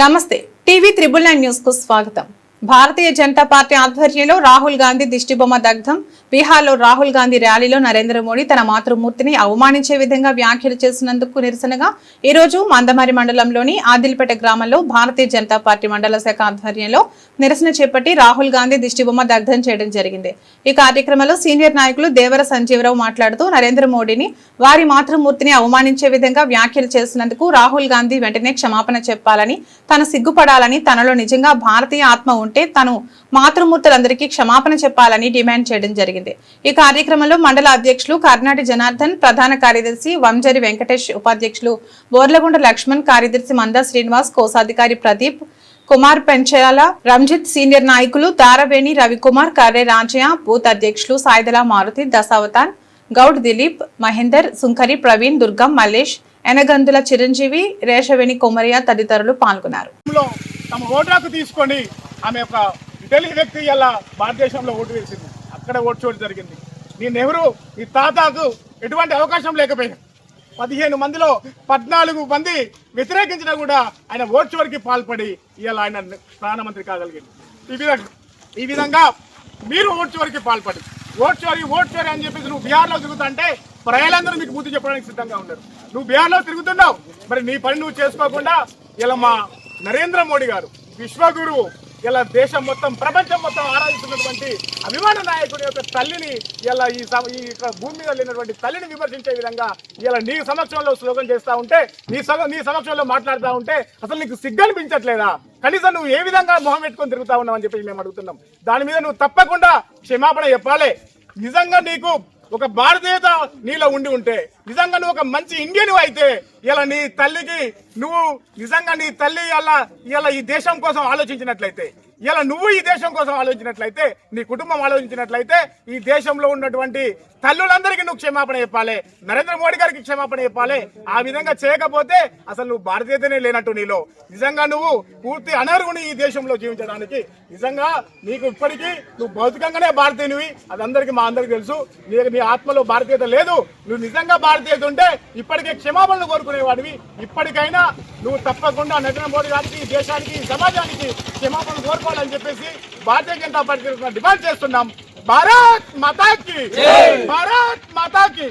నమస్తే TV triple nine న్యూస్కు స్వాగతం. భారతీయ జనతా పార్టీ ఆధ్వర్యంలో రాహుల్ గాంధీ దిష్టిబొమ్మ దగ్ధం. బీహార్లో రాహుల్ గాంధీ ర్యాలీలో నరేంద్ర మోడీ తన మాతృమూర్తిని అవమానించే విధంగా వ్యాఖ్యలు చేసినందుకు నిరసనగా ఈ రోజు మందమరి మండలంలోని ఆదిల్పేట గ్రామంలో భారతీయ జనతా పార్టీ మండల శాఖ ఆధ్వర్యంలో నిరసన చేపట్టి రాహుల్ గాంధీ దిష్టిబొమ్మ దగ్ధం చేయడం జరిగింది. ఈ కార్యక్రమంలో సీనియర్ నాయకులు దేవర సంజీవరావు మాట్లాడుతూ నరేంద్ర మోడీని వారి మాతృమూర్తిని అవమానించే విధంగా వ్యాఖ్యలు చేసినందుకు రాహుల్ గాంధీ వెంటనే క్షమాపణ చెప్పాలని తను సిగ్గుపడాలని తనలో నిజంగా భారతీయ ఆత్మ ఉంటే తను మాతృమూర్తులందరికీ క్షమాపణ చెప్పాలని డిమాండ్ చేయడం జరిగింది. ఈ కార్యక్రమంలో మండల అధ్యక్షులు కర్ణాటి జనార్దన్ ప్రధాన కార్యదర్శి వంజరి వెంకటేష్ ఉపాధ్యక్షులు బోర్లగుండ లక్ష్మణ్ కార్యదర్శి మందా శ్రీనివాస్ కోశాధికారి ప్రదీప్ కుమార్ పెంచాల రంజిత్ సీనియర్ నాయకులు దారవేణి రవికుమార్ కర్రే రాజయ్య బూత్ అధ్యక్షులు సాయిదల మారుతి దశావతాన్ గౌడ్ దిలీప్ మహేందర్ సుంకరి ప్రవీణ్ దుర్గం మల్లేష్ ఎనగందుల చిరంజీవి రేషవేణి కొమరియా తదితరులు పాల్గొన్నారు. తమ ఓటాకు తీసుకొని ఆమె యొక్క ఇటలీ వ్యక్తి ఇలా భారతదేశంలో ఓటు వేసింది. అక్కడ ఓటు చోటు జరిగింది. నీ నెహ్రూ నీ తాతకు ఎటువంటి అవకాశం లేకపోయినా. పదిహేను మందిలో పద్నాలుగు మంది వ్యతిరేకించినా కూడా ఆయన ఓట్ చోరికి పాల్పడి ఇవాళ ఆయన ప్రధానమంత్రి కాగలిగింది. ఈ విధంగా ఈ విధంగా మీరు ఓట్ చోరికి పాల్పడి ఓట్ చోరీ అని చెప్పేసి నువ్వు బీహార్లో తిరుగుతుంటే ప్రజలందరూ మీకు బుద్ధి చెప్పడానికి సిద్ధంగా ఉన్నారు. నువ్వు బీహార్లో తిరుగుతున్నావు. మరి నీ పని నువ్వు చేసుకోకుండా ఇలా మా నరేంద్ర మోడీ గారు విశ్వగురువు ఇలా దేశం మొత్తం ప్రపంచం మొత్తం ఆరాధిస్తున్నటువంటి అభిమాన నాయకుడి యొక్క తల్లిని ఇలా ఈ ఈ భూమి మీద లేనటువంటి తల్లిని విమర్శించే విధంగా ఇలా నీ సమక్షంలో స్లోగన్ చేస్తా ఉంటే నీ సమ నీ సమక్షంలో మాట్లాడుతూ ఉంటే అసలు నీకు సిగ్గనిపించట్లేదా? కనీసం నువ్వు ఏ విధంగా మొహం పెట్టుకొని తిరుగుతా ఉన్నావు అని చెప్పి మేము అడుగుతున్నాం. దాని మీద నువ్వు తప్పకుండా క్షమాపణ చెప్పాలి. నిజంగా నీకు ఒక భారతీయత నీలో ఉండి ఉంటే నిజంగా నువ్వు ఒక మంచి ఇండియన్ అయితే ఇలా నీ తల్లికి నువ్వు నిజంగా నీ తల్లి ఇలా ఇలా ఈ దేశం కోసం ఆలోచించినట్లయితే ఇలా నువ్వు ఈ దేశం కోసం ఆలోచించినట్లయితే నీ కుటుంబం ఆలోచించినట్లయితే ఈ దేశంలో ఉన్నటువంటి తల్లులందరికీ నువ్వు క్షమాపణ చెప్పాలి. నరేంద్ర మోడీ గారికి క్షమాపణ చెప్పాలి. ఆ విధంగా చేయకపోతే అసలు నువ్వు భారతీయతనే లేనట్టు నీలో. నిజంగా నువ్వు పూర్తి అనర్హుని ఈ దేశంలో జీవించడానికి. నిజంగా నీకు ఇప్పటికీ నువ్వు భౌతికంగానే భారతీయునివి. అది అందరికీ మా అందరికి తెలుసు. నీకు నీ ఆత్మలో భారతీయత లేదు. నువ్వు నిజంగా భారతీయత ఉంటే ఇప్పటికే క్షమాపణలు కోరుకునేవాడివి. ఇప్పటికైనా నువ్వు తప్పకుండా నరేంద్ర మోడీ గారికి దేశానికి సమాజానికి సమాజానికి క్షమాపణ కోరుకోవాలని చెప్పేసి భారతీయ జనతా పార్టీ డిమాండ్ చేస్తున్నాం. భారత్ మాతాకి. భారత్ మాతాకి.